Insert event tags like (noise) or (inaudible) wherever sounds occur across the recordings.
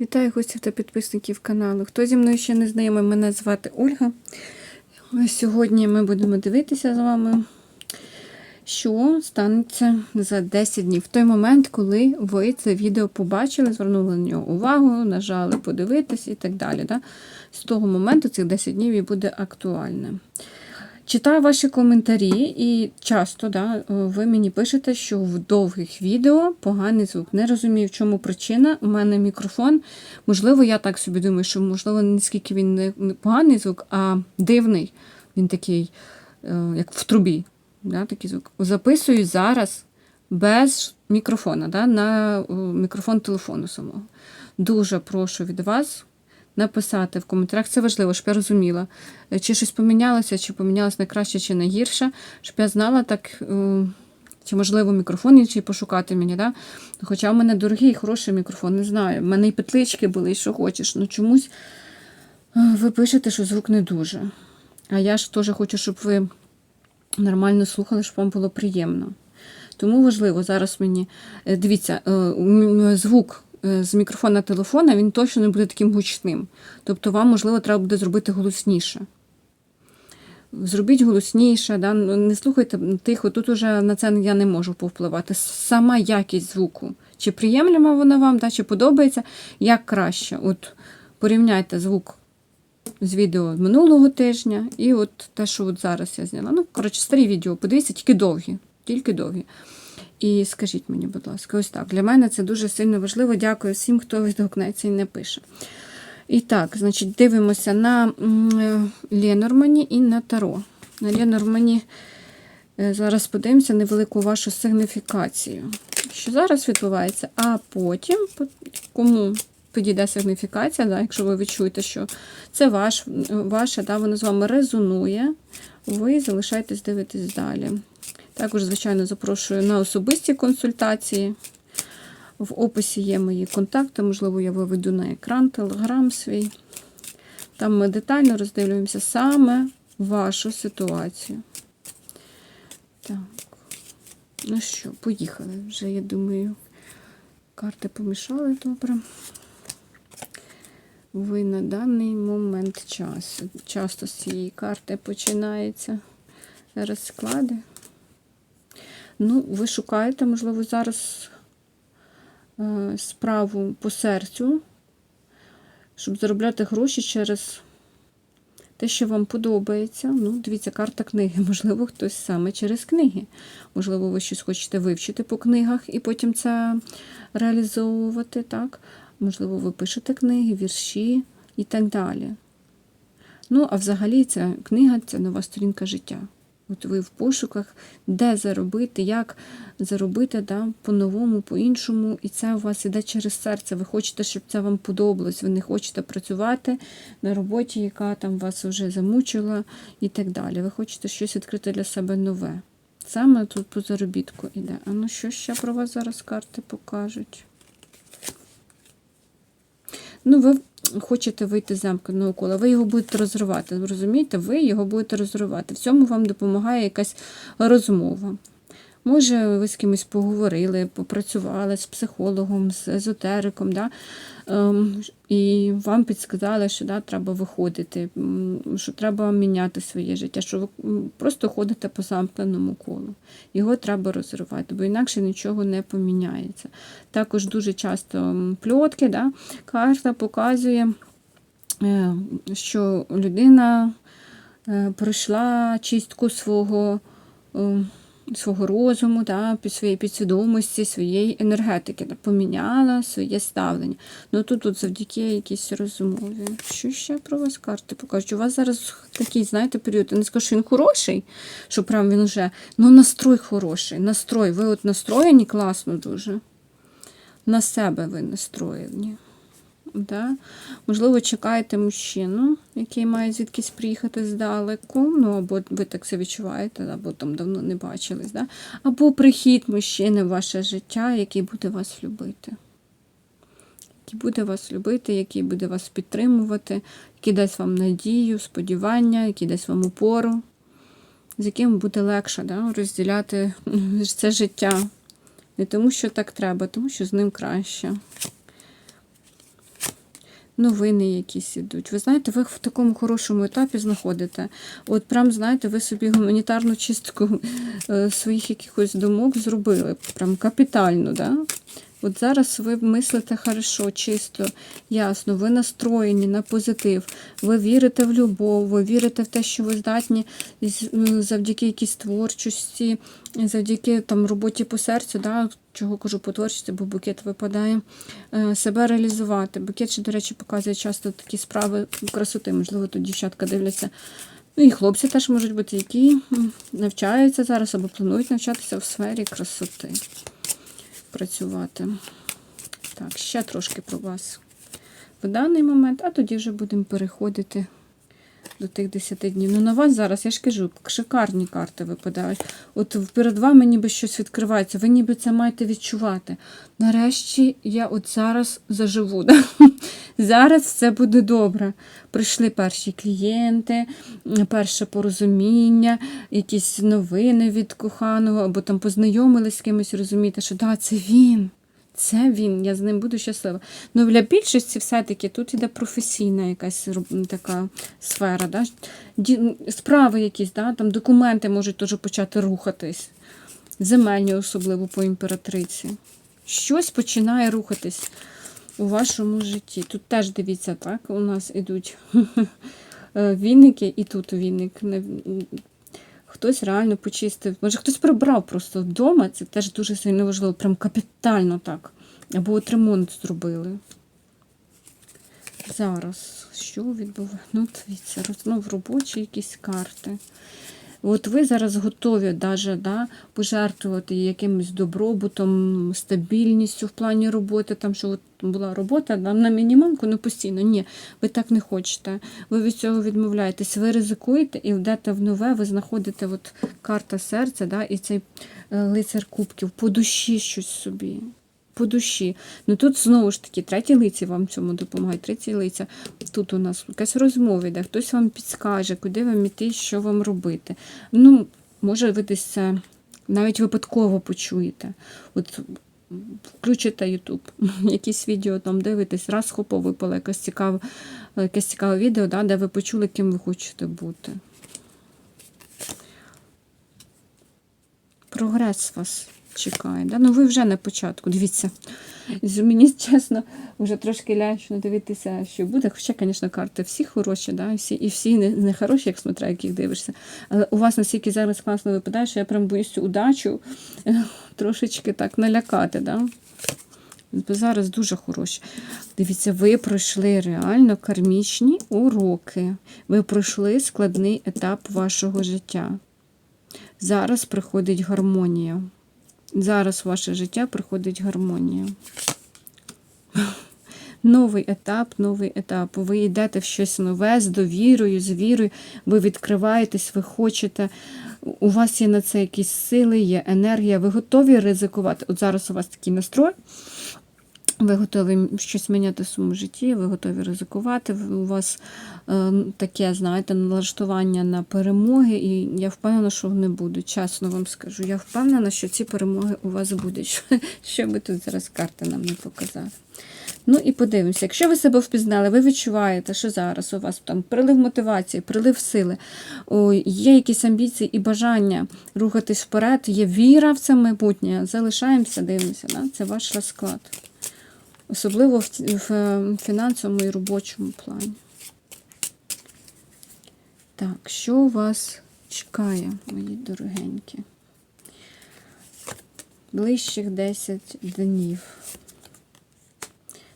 Вітаю гостів та підписників каналу. Хто зі мною ще не знайомий, мене звати Ольга. Сьогодні ми будемо дивитися з вами, що станеться за 10 днів. В той момент, коли ви це відео побачили, звернули на нього увагу, нажали подивитись і так далі. Да? З того моменту цих 10 днів і буде актуальним. Читаю ваші коментарі, і часто да, ви мені пишете, що в довгих відео поганий звук. Не розумію, в чому причина. У мене мікрофон. Можливо, я так собі думаю, що, можливо, не скільки він не поганий звук, а дивний. Він такий, е, як в трубі. Да, такий звук. Записую зараз без мікрофона, да, на е, мікрофон телефону самого. Дуже прошу від вас написати в коментарях. Це важливо, щоб я розуміла, е, чи щось помінялося, чи помінялося на краще, чи на гірше, щоб я знала так, е, чи можливо мікрофон інший пошукати мені. Да? Хоча в мене дорогий і хороший мікрофон, не знаю. В мене і петлички були, і що хочеш. Ну чомусь е, ви пишете, що звук не дуже. А я ж теж хочу, щоб ви нормально слухали, щоб вам було приємно. Тому важливо зараз мені. Дивіться, звук з мікрофона телефона він точно не буде таким гучним. Тобто, вам, можливо, треба буде зробити голосніше. Зробіть голосніше, да? ну, не слухайте тихо. Тут уже на це я не можу повпливати. Сама якість звуку. Чи приємлема вона вам, да? чи подобається, як краще. От порівняйте звук з відео минулого тижня і от те, що от зараз я зняла. Ну, коротше, старі відео, подивіться, тільки довгі. Тільки довгі. І скажіть мені, будь ласка, ось так. Для мене це дуже сильно важливо. Дякую всім, хто відгукнеться і не пише. І так, значить, дивимося на е, Ленормані і на Таро. На Ленормані е, зараз подивимося невелику вашу сигніфікацію. Що зараз відбувається, а потім, кому підійде сигніфікація, да, якщо ви відчуєте, що це ваш, ваше, да, воно з вами резонує, ви залишайтесь дивитись далі. Також, звичайно, запрошую на особисті консультації. В описі є мої контакти, можливо, я виведу на екран телеграм свій. Там ми детально роздивлюємося саме вашу ситуацію. Так. Ну що, поїхали. Вже, я думаю, карти помішали добре. Ви на даний момент часу. Часто з цієї карти починаються розклади. Ну, ви шукаєте, можливо, зараз е, справу по серцю, щоб заробляти гроші через те, що вам подобається. Ну, дивіться, карта книги. (laughs) Можливо, хтось саме через книги. Можливо, ви щось хочете вивчити по книгах і потім це реалізовувати. так? Можливо, ви пишете книги, вірші і так далі. Ну, а взагалі, ця книга це нова сторінка життя. От ви в пошуках, де заробити, як заробити да, по-новому, по-іншому. І це у вас іде через серце. Ви хочете, щоб це вам подобалось. Ви не хочете працювати на роботі, яка там вас вже замучила і так далі. Ви хочете щось відкрити для себе нове. Саме тут по заробітку іде. А ну що ще про вас зараз карти покажуть? Ну, ви хочете вийти з замкненого кола, ви його будете розривати. Розумієте, ви його будете розривати. В цьому вам допомагає якась розмова. Може, ви з кимось поговорили, попрацювали з психологом, з езотериком, да? ем, і вам підсказали, що да, треба виходити, що треба міняти своє життя, що ви просто ходите по замкненому колу. Його треба розривати, бо інакше нічого не поміняється. Також дуже часто пльотки, да? карта показує, е, що людина е, пройшла чистку свого. Свого розуму, да, під своєї підсвідомості, своєї енергетики, да, поміняла своє ставлення. Ну тут, тут завдяки якійсь розумові. Що ще про вас карти покажуть? У вас зараз такий, знаєте, період. Я не скажу, що він хороший, що прям він вже. Ну, настрой хороший. Настрой. Ви от настроєні класно дуже. На себе ви настроєні. Да? Можливо, чекаєте мужчину, який має звідкись приїхати здалеку, ну або ви так це відчуваєте, або там давно не бачились, да? або прихід мужчини в ваше життя, який буде вас любити. Який буде вас любити, який буде вас підтримувати, який дасть вам надію, сподівання, який дасть вам опору, з яким буде легше да? розділяти (laughs) це життя. Не тому, що так треба, тому що з ним краще. Новини якісь ідуть. Ви знаєте, ви в такому хорошому етапі знаходите. От прям, знаєте, ви собі гуманітарну чистку е, своїх якихось думок зробили. Прям капітально, да? От зараз ви мислите хорошо, чисто, ясно, ви настроєні на позитив, ви вірите в любов, ви вірите в те, що ви здатні ну, завдяки якійсь творчості, завдяки там, роботі по серцю, да, чого кажу по творчості, бо букет випадає, е, себе реалізувати. Букет, ще, до речі, показує часто такі справи красоти, можливо, тут дівчатка дивляться. Ну і хлопці теж можуть бути, які навчаються зараз або планують навчатися в сфері красоти працювати. Так, ще трошки про вас в даний момент, а тоді вже будемо переходити до тих 10 днів. Ну, на вас зараз, я ж кажу, шикарні карти випадають. От перед вами ніби щось відкривається, ви ніби це маєте відчувати. Нарешті я от зараз заживу. Да? Зараз все буде добре. Прийшли перші клієнти, перше порозуміння, якісь новини від коханого, або там познайомились з кимось, розумієте, що да, це він. Це він, я з ним буду щаслива. Ну, для більшості все-таки тут іде професійна якась така сфера. Да? Справи якісь, да? там документи можуть теж почати рухатись. Земельні, особливо по імператриці. Щось починає рухатись у вашому житті. Тут теж дивіться, так, у нас ідуть (laughs) е, вінники, і тут вінник. Хтось реально почистив. Може, хтось прибрав просто вдома, це теж дуже сильно важливо, прям капітально так. Або от ремонт зробили. Зараз, що відбувається? Ну, дивіться, роз- ну, робочі якісь карти. От ви зараз готові даже, да, пожертвувати якимось добробутом, стабільністю в плані роботи, там, що от була робота там, на мінімалку, ну постійно. Ні, ви так не хочете. Ви від цього відмовляєтесь, ви ризикуєте і йдете в нове, ви знаходите от карта серця, да, і цей е, лицар кубків, по душі щось собі. По душі. Ну тут знову ж таки треті лиці вам цьому допомагають. Треті лиця. Тут у нас якась розмова йде, хтось вам підскаже, куди вам іти, що вам робити. Ну, може, ви десь це навіть випадково почуєте. От включите YouTube, (laughs) якісь відео там дивитесь, раз хопо випало якесь цікаве, якесь цікаве відео, да, де ви почули, ким ви хочете бути. Прогрес вас чекає. Да? Ну ви вже на початку, дивіться. Мені чесно, вже трошки лячно дивитися, що буде. Хоча, звісно, карти всі хороші, да? і всі, і всі не, не хороші, як смотря, яких дивишся. Але у вас настільки зараз класно випадає, що я прям боюсь цю удачу (laughs) трошечки так налякати. Да? Бо зараз дуже хороші. Дивіться, ви пройшли реально кармічні уроки. Ви пройшли складний етап вашого життя. Зараз приходить гармонія. Зараз в ваше життя приходить гармонія. (laughs) Новий етап, новий етап. Ви йдете в щось нове з довірою, з вірою. Ви відкриваєтесь, ви хочете. У вас є на це якісь сили, є енергія. Ви готові ризикувати. От зараз у вас такий настрой. Ви готові щось міняти в своєму житті, ви готові ризикувати. У вас е, таке, знаєте, налаштування на перемоги, і я впевнена, що вони будуть. Чесно вам скажу. Я впевнена, що ці перемоги у вас будуть. (laughs) Що, би тут зараз карти нам не показали. Ну і подивимося, якщо ви себе впізнали, ви відчуваєте, що зараз у вас там прилив мотивації, прилив сили, є якісь амбіції і бажання рухатись вперед, є віра в це майбутнє. Залишаємося, дивимося. Да? Це ваш розклад. Особливо в, в е, фінансовому і робочому плані. Так, що вас чекає, мої дорогенькі? Ближчих 10 днів.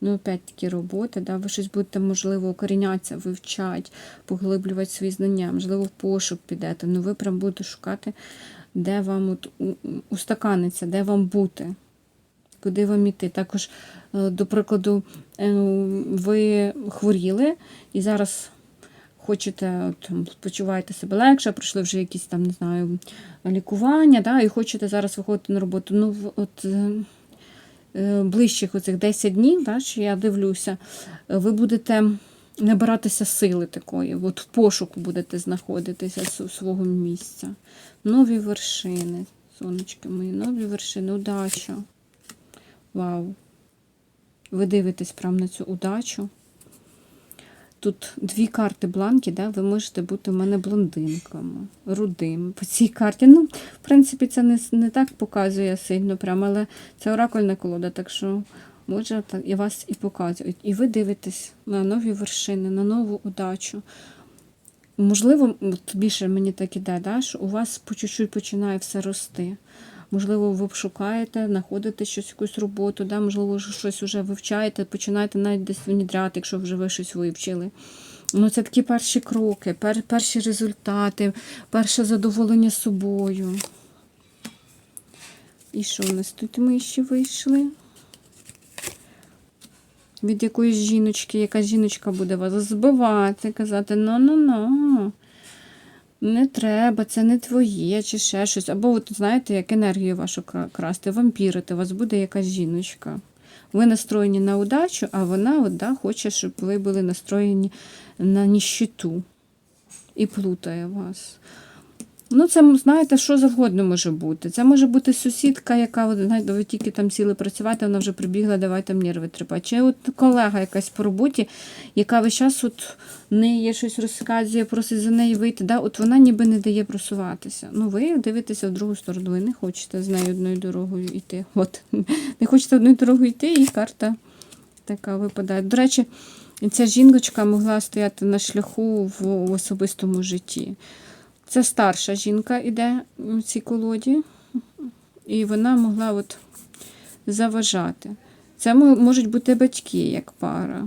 Ну, опять-таки, робота, да? ви щось будете, можливо, укорінятися, вивчати, поглиблювати свої знання, можливо, в пошук підете. Ну, ви прям будете шукати, де вам от устаканиться, де вам бути куди вам іти. Також, до прикладу, е, ви хворіли і зараз хочете, от, почуваєте себе легше, пройшли вже якісь там, не знаю, лікування, да, і хочете зараз виходити на роботу. Ну, от е, е, ближчих оцих 10 днів, да, що я дивлюся, е, ви будете набиратися сили такої, от в пошуку будете знаходитися свого місця. Нові вершини, сонечки мої, нові вершини, удача. Вау. Ви дивитесь прямо на цю удачу. Тут дві карти бланки, да? ви можете бути в мене блондинками, рудими. По цій карті. Ну, в принципі, це не, не так показує сильно прямо, але це оракульна колода, так що може так і вас і показують. І ви дивитесь на нові вершини, на нову удачу. Можливо, більше мені так іде, да, що у вас по чуть-чуть починає все рости. Можливо, ви шукаєте, знаходите щось, якусь роботу, да? можливо, щось вже вивчаєте, починаєте навіть десь внідряти, якщо вже ви щось вивчили. Ну, це такі перші кроки, пер, перші результати, перше задоволення собою. І що у нас тут ми ще вийшли? Від якоїсь жіночки, яка жіночка буде вас збивати, казати, ну-ну-ну. Не треба, це не твоє, чи ще щось. Або, от, знаєте, як енергію вашу кра- красти, вампірити, у вас буде якась жіночка. Ви настроєні на удачу, а вона от, да, хоче, щоб ви були настроєні на ніщиту. І плутає вас. Ну, це, знаєте, що завгодно може бути. Це може бути сусідка, яка, знаєте, ви тільки там сіли працювати, вона вже прибігла, давай там нерви тріпати. Чи от колега якась по роботі, яка весь час от неї щось розказує, просить за неї вийти. Да? От вона ніби не дає просуватися. Ну, ви дивитеся в другу сторону, ви не хочете з нею одною дорогою йти. От, (laughs) не хочете одною дорогою йти, і карта така випадає. До речі, ця жіночка могла стояти на шляху в особистому житті. Це старша жінка іде у цій колоді, і вона могла от заважати. Це можуть бути батьки як пара.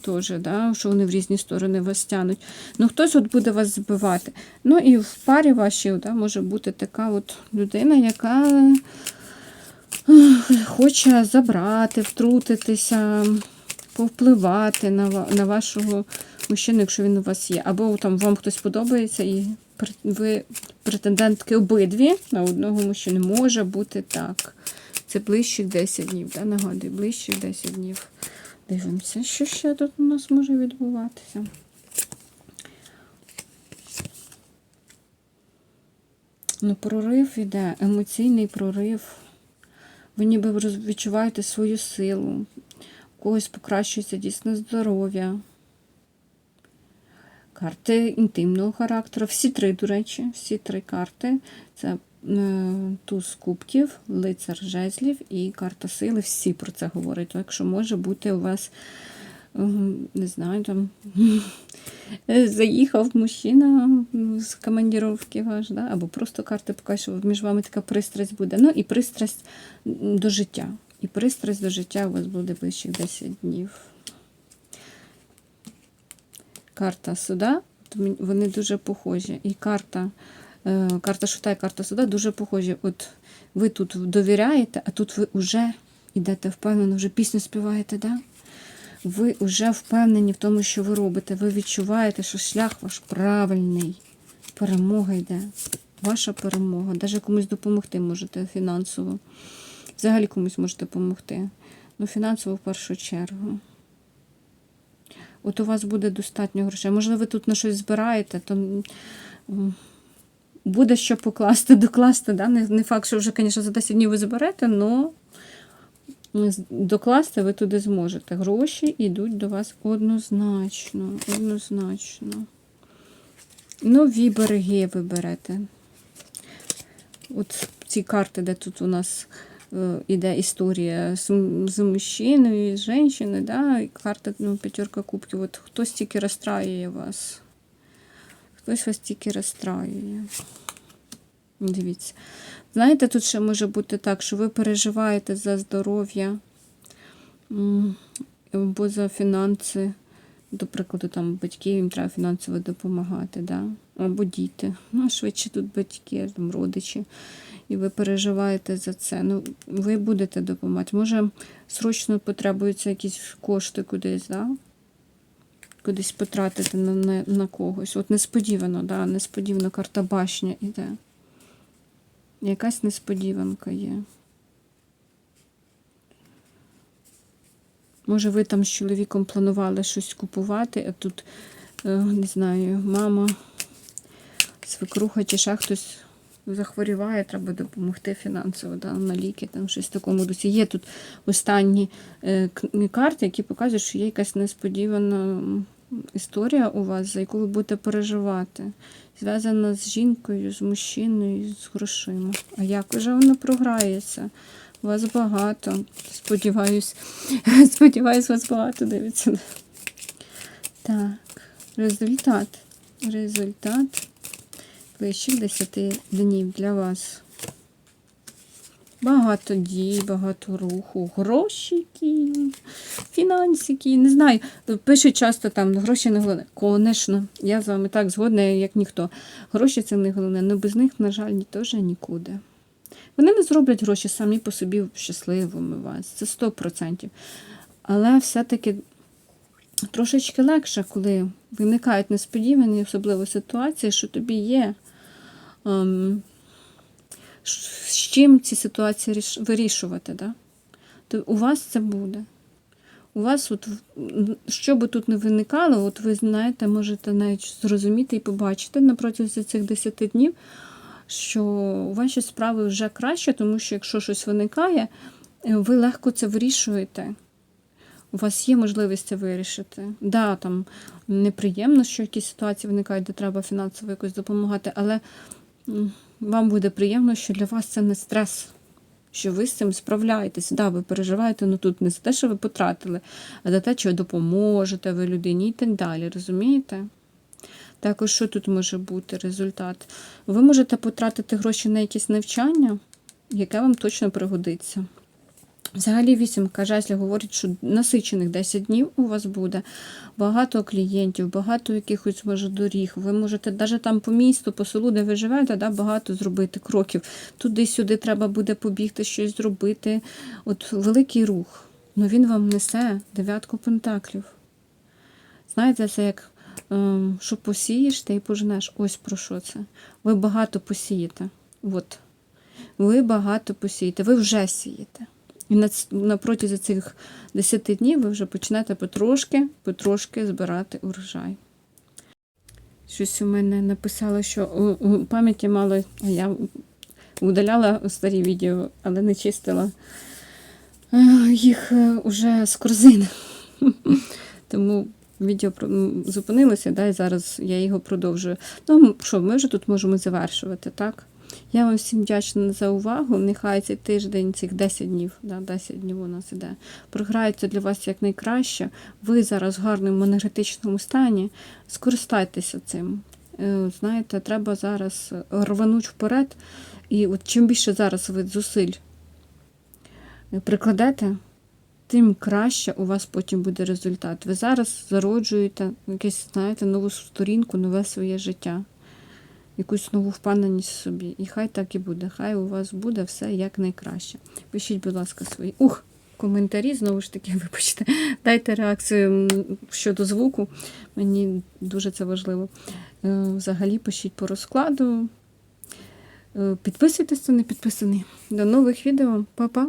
Теж, да, що вони в різні сторони вас тянуть. Ну, хтось от буде вас збивати. Ну і в парі вашій да, може бути така от людина, яка хоче забрати, втрутитися, повпливати на, вашого мужчину, якщо він у вас є. Або там вам хтось подобається, і ви претендентки обидві на одного мужчину. Може бути так. Це ближчих 10 днів, да? нагадую, ближчих 10 днів. Дивимося, що ще тут у нас може відбуватися. Ну, прорив іде, емоційний прорив. Ви ніби відчуваєте свою силу. У когось покращується дійсно здоров'я. Карти інтимного характеру. Всі три, до речі, всі три карти. Це е, туз кубків, лицар жезлів і карта сили. Всі про це говорять. Так що може бути у вас, е, не знаю, там (laughs) заїхав мужчина з командіровки ваш, да? або просто карти покажуть, що між вами така пристрасть буде. Ну і пристрасть до життя. І пристрасть до життя у вас буде ближчих 10 днів. Карта суда, вони дуже похожі. І карта, е, карта шута і карта суда дуже похожі. От ви тут довіряєте, а тут ви вже йдете впевнено, вже пісню співаєте, да? Ви вже впевнені в тому, що ви робите. Ви відчуваєте, що шлях ваш правильний. Перемога йде. Ваша перемога. Навіть комусь допомогти можете фінансово. Взагалі комусь можете допомогти. Ну, фінансово в першу чергу. От у вас буде достатньо грошей. Можливо, ви тут на щось збираєте, то буде що покласти, (laughs) докласти. Да? Не, факт, що вже, звісно, за 10 днів ви зберете, але докласти ви туди зможете. Гроші йдуть до вас однозначно. Однозначно. Нові береги ви берете. От ці карти, де тут у нас іде історія з, м- з мужчиною, з жінкою, да? і карта ну, п'ятерка кубків. От хтось тільки розстраює вас. Хтось вас тільки розстраює. Дивіться. Знаєте, тут ще може бути так, що ви переживаєте за здоров'я або за фінанси. До прикладу, там батьків їм треба фінансово допомагати, да? або діти. Ну, швидше тут батьки, там родичі. І ви переживаєте за це. Ну, ви будете допомагати. Може, срочно потребуються якісь кошти кудись, да? кудись потратити на, на, на когось. От несподівано, да? несподівано карта башня іде. Якась несподіванка є. Може, ви там з чоловіком планували щось купувати, а тут, е, не знаю, мама, свекруха чи ще хтось захворіває, треба допомогти фінансово, да, на ліки, там щось в такому дусі. Є тут останні е, карти, які показують, що є якась несподівана історія у вас, за яку ви будете переживати. Зв'язана з жінкою, з мужчиною, з грошима. А як уже воно програється? У вас багато. Сподіваюсь, (laughs) сподіваюсь, вас багато дивиться. Так, результат. Результат ближчих 10 днів для вас. Багато дій, багато руху, грошики, фінансики. Не знаю, пишуть часто там гроші не головне. Конечно, я з вами так згодна, як ніхто. Гроші це не головне, але без них, на жаль, теж нікуди. Вони не зроблять гроші самі по собі щасливими вас. Це 100%. Але все-таки трошечки легше, коли виникають несподівані, особливо ситуації, що тобі є. Ем, з чим ці ситуації вирішувати, да? то у вас це буде. У вас, от, що би тут не виникало, от ви знаєте, можете навіть зрозуміти і побачити на протязі цих 10 днів, що ваші справи вже краще, тому що якщо щось виникає, е, ви легко це вирішуєте. У вас є можливість це вирішити. Да, там неприємно, що якісь ситуації виникають, де треба фінансово якось допомагати, але вам буде приємно, що для вас це не стрес, що ви з цим справляєтесь. Да, ви переживаєте, ну тут не за те, що ви потратили, а за те, що допоможете ви людині і так далі. Розумієте? Також, що тут може бути результат? Ви можете потратити гроші на якісь навчання, яке вам точно пригодиться. Взагалі вісімка жезлів говорить, що насичених 10 днів у вас буде. Багато клієнтів, багато якихось може доріг. Ви можете навіть там по місту, по селу, де ви живете, да, багато зробити кроків. Туди-сюди треба буде побігти, щось зробити. От великий рух. Ну він вам несе дев'ятку пентаклів. Знаєте, це як ем, що посієш, ти і пожнеш. Ось про що це. Ви багато посієте. От. Ви багато посієте, ви вже сієте. І на, протязі цих 10 днів ви вже почнете потрошки, потрошки збирати урожай. Щось у мене написало, що у пам'яті мало, а я удаляла старі відео, але не чистила е, їх е, уже з корзини. (laughs) Тому відео зупинилося, да, і зараз я його продовжую. Ну, що, ми вже тут можемо завершувати, так? Я вам всім вдячна за увагу. Нехай цей тиждень, цих 10 днів, да, 10 днів у нас іде, програється для вас якнайкраще. Ви зараз в гарному енергетичному стані. Скористайтеся цим. Е, Знаєте, треба зараз рвануть вперед. І от чим більше зараз ви зусиль прикладете, тим краще у вас потім буде результат. Ви зараз зароджуєте якесь, знаєте, нову сторінку, нове своє життя якусь нову впевненість в собі. І хай так і буде. Хай у вас буде все як найкраще. Пишіть, будь ласка, свої. Ух! Коментарі, знову ж таки, (laughs) вибачте, дайте реакцію щодо звуку. Мені дуже це важливо. Е, Взагалі пишіть по розкладу. Е, Підписуйтесь, хто не підписаний. До нових відео. Па-па!